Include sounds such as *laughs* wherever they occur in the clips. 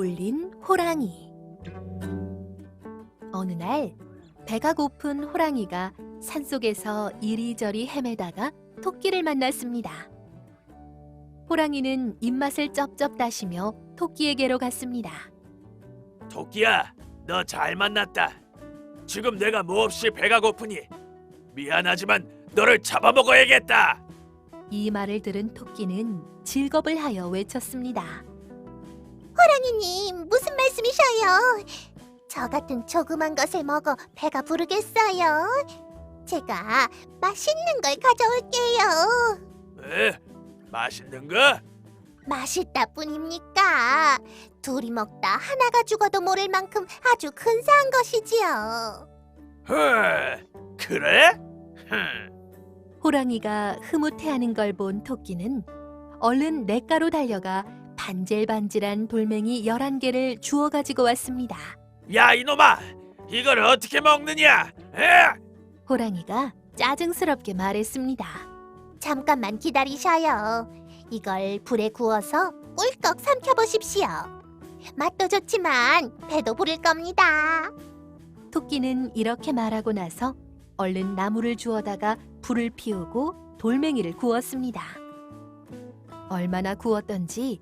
물린 호랑이. 어느 날 배가 고픈 호랑이가 산속에서 이리저리 헤매다가 토끼를 만났습니다. 호랑이는 입맛을 쩝쩝 다시며 토끼에게로 갔습니다. 토끼야, 너 잘 만났다. 지금 내가 몹시 배가 고프니 미안하지만 너를 잡아먹어야겠다. 이 말을 들은 토끼는 즐겁을 하여 외쳤습니다. 호랑이님, 무슨 말씀이셔요? 저 같은 조그만 것을 먹어 배가 부르겠어요. 제가 맛있는 걸 가져올게요. 에? 맛있는 거? 맛있다 뿐입니까? 둘이 먹다 하나가 죽어도 모를 만큼 아주 근사한 것이지요. 허, 그래? 흠, 호랑이가 흐뭇해하는 걸 본 토끼는 얼른 냇가로 달려가 반질반질한 돌멩이 11개를 주워 가지고 왔습니다. 야 이놈아, 이걸 어떻게 먹느냐? 에? 호랑이가 짜증스럽게 말했습니다. 잠깐만 기다리셔요. 이걸 불에 구워서 꿀꺽 삼켜보십시오. 맛도 좋지만 배도 부를 겁니다. 토끼는 이렇게 말하고 나서 얼른 나무를 주워다가 불을 피우고 돌멩이를 구웠습니다. 얼마나 구웠던지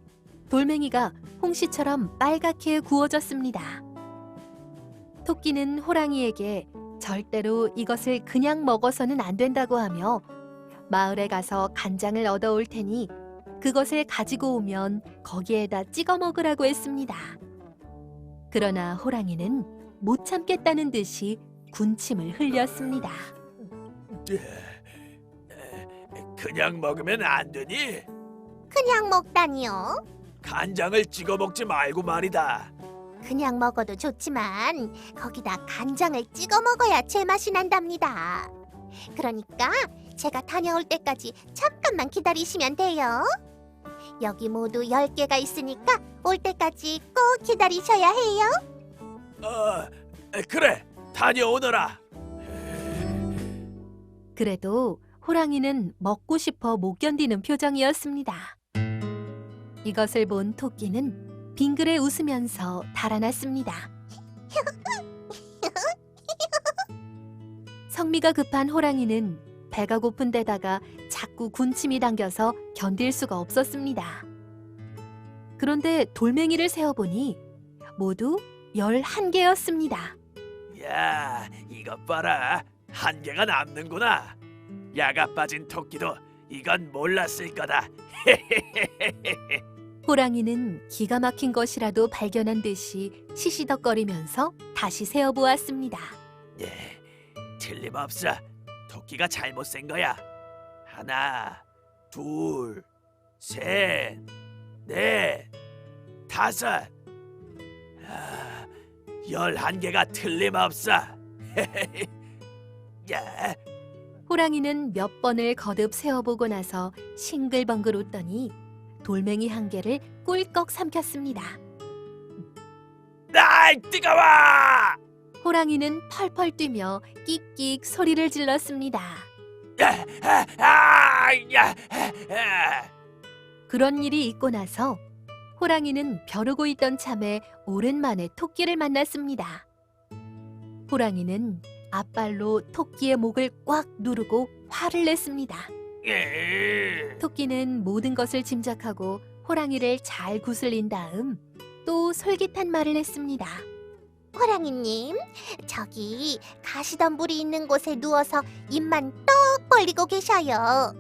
돌멩이가 홍시처럼 빨갛게 구워졌습니다. 토끼는 호랑이에게 절대로 이것을 그냥 먹어서는 안 된다고 하며 마을에 가서 간장을 얻어올 테니 그것을 가지고 오면 거기에다 찍어 먹으라고 했습니다. 그러나 호랑이는 못 참겠다는 듯이 군침을 흘렸습니다. 그냥 먹으면 안 되니? 그냥 먹다니요. 간장을 찍어 먹지 말고 말이다. 그냥 먹어도 좋지만 거기다 간장을 찍어 먹어야 제맛이 난답니다. 그러니까 제가 다녀올 때까지 잠깐만 기다리시면 돼요. 여기 모두 10개가 있으니까 올 때까지 꼭 기다리셔야 해요. 어, 그래, 다녀오너라. 그래도 호랑이는 먹고 싶어 못 견디는 표정이었습니다. 이것을 본 토끼는 빙그레 웃으면서 달아났습니다. 성미가 급한 호랑이는 배가 고픈 데다가 자꾸 군침이 당겨서 견딜 수가 없었습니다. 그런데 돌멩이를 세어보니 모두 11개였습니다. 야, 이것 봐라. 한 개가 남는구나. 야가 빠진 토끼도 이건 몰랐을 거다. *laughs* 호랑이는 기가 막힌 것이라도 발견한 듯이 시시덕거리면서 다시 세어보았습니다. 예, 틀림없어. 토끼가 잘못 센 거야. 하나, 둘, 셋, 넷, 다섯. 아, 열한 개가 틀림없어. *laughs* 야, 호랑이는 몇 번을 거듭 세어보고 나서 싱글벙글 웃더니 돌멩이 한 개를 꿀꺽 삼켰습니다. 아이 뜨거워! 호랑이는 펄펄 뛰며 끽끽 소리를 질렀습니다. 야, 아, 아, 야, 아, 그런 일이 있고 나서 호랑이는 벼르고 있던 참에 오랜만에 토끼를 만났습니다. 호랑이는 앞발로 토끼의 목을 꽉 누르고 화를 냈습니다. 예. 토끼는 모든 것을 짐작하고 호랑이를 잘 구슬린 다음 또 솔깃한 말을 했습니다. 호랑이님, 저기 가시덤불이 있는 곳에 누워서 입만 떡 벌리고 계셔요.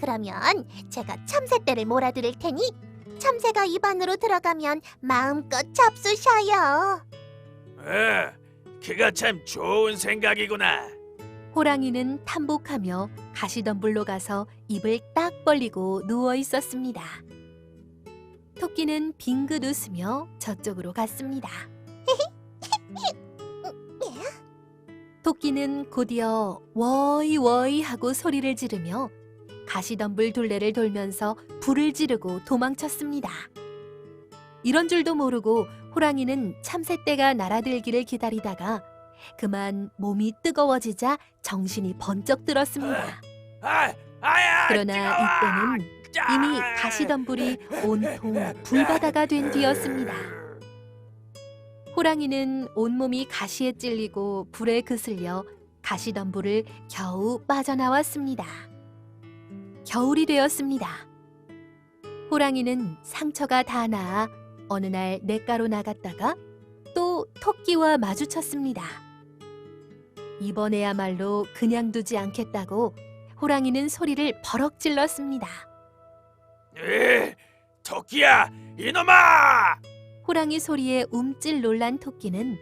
그러면 제가 참새떼를 몰아드릴 테니 참새가 입 안으로 들어가면 마음껏 잡수셔요. 어, 그거 참 좋은 생각이구나. 호랑이는 탐복하며 가시덤불로 가서 입을 딱 벌리고 누워 있었습니다. 토끼는 빙긋 웃으며 저쪽으로 갔습니다. 토끼는 곧이어 워이 워이 하고 소리를 지르며 가시덤불 둘레를 돌면서 불을 지르고 도망쳤습니다. 이런 줄도 모르고 호랑이는 참새떼가 날아들기를 기다리다가 그만 몸이 뜨거워지자 정신이 번쩍 들었습니다. 그러나! 이때는 짜! 이미 가시덤불이 온통 불바다가 된 뒤였습니다. 호랑이는 온몸이 가시에 찔리고 불에 그슬려 가시덤불을 겨우 빠져나왔습니다. 겨울이 되었습니다. 호랑이는 상처가 다 나아 어느 날 냇가로 나갔다가 또 토끼와 마주쳤습니다. 이번에야말로 그냥 두지 않겠다고 호랑이는 소리를 버럭 질렀습니다. 에, 토끼야, 이놈아! 호랑이 소리에 움찔 놀란 토끼는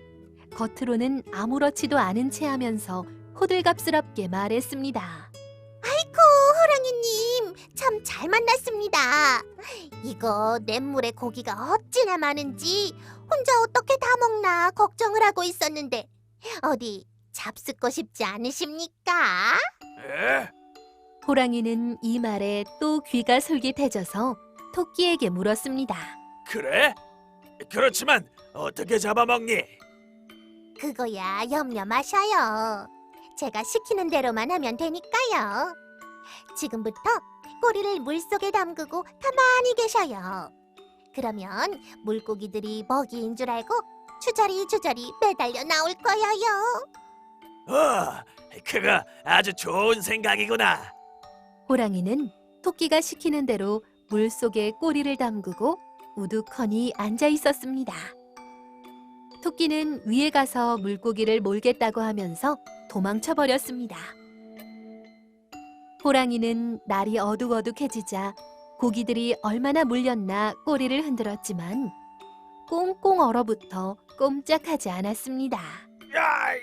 겉으로는 아무렇지도 않은 체하면서 호들갑스럽게 말했습니다. 참 잘 만났습니다. 이거 냇물에 고기가 어찌나 많은지 혼자 어떻게 다 먹나 걱정을 하고 있었는데 어디 잡숫고 싶지 않으십니까? 에? 호랑이는 이 말에 또 귀가 솔깃해져서 토끼에게 물었습니다. 그래? 그렇지만 어떻게 잡아먹니? 그거야 염려 마셔요. 제가 시키는 대로만 하면 되니까요. 지금부터 꼬리를 물속에 담그고 가만히 계셔요. 그러면 물고기들이 먹이인 줄 알고 주저리 주저리 매달려 나올 거예요. 어, 그거 아주 좋은 생각이구나. 호랑이는 토끼가 시키는 대로 물 속에 꼬리를 담그고 우두커니 앉아 있었습니다. 토끼는 위에 가서 물고기를 몰겠다고 하면서 도망쳐 버렸습니다. 호랑이는 날이 어둑어둑해지자 고기들이 얼마나 물렸나 꼬리를 흔들었지만 꽁꽁 얼어붙어 꼼짝하지 않았습니다. 야.